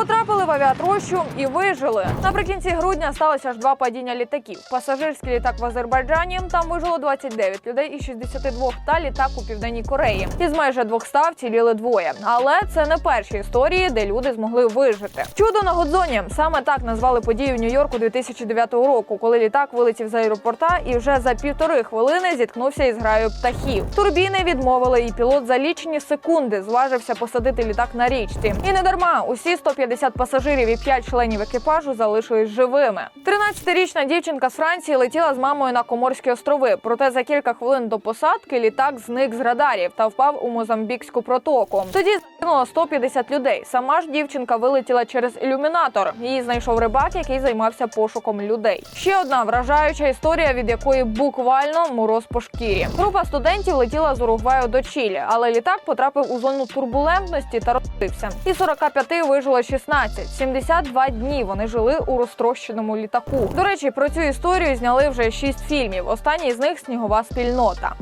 Потрапили в авіатрощу і вижили. Наприкінці грудня сталося аж два падіння літаків. Пасажирський літак в Азербайджані там вижило 29 людей із 62 та літак у південній Кореї. Із майже 200 вціліли двоє. Але це не перші історії, де люди змогли вижити. Чудо на Годзоні саме так назвали подію в Нью-Йорку 2009 року, коли літак вилетів з аеропорта і вже за півтори хвилини зіткнувся із граю птахів. Турбіни відмовили, і пілот за лічені секунди зважився посадити літак на річці. І не дарма усі 150 пасажирів і 5 членів екіпажу залишились живими. 13-річна дівчинка з Франції летіла з мамою на Коморські острови. Проте за кілька хвилин до посадки літак зник з радарів та впав у Мозамбікську протоку. Тоді загинуло 150 людей. Сама ж дівчинка вилетіла через ілюмінатор. Її знайшов рибак, який займався пошуком людей. Ще одна вражаюча історія, від якої буквально мороз по шкірі. Група студентів летіла з Уругваю до Чилі, але літак потрапив у зону турбулентності та розбився. І 45 вижило 16. 72 дні вони жили у розтрощеному літаку. До речі, про цю історію зняли вже шість фільмів. Останній з них снігова спільнота.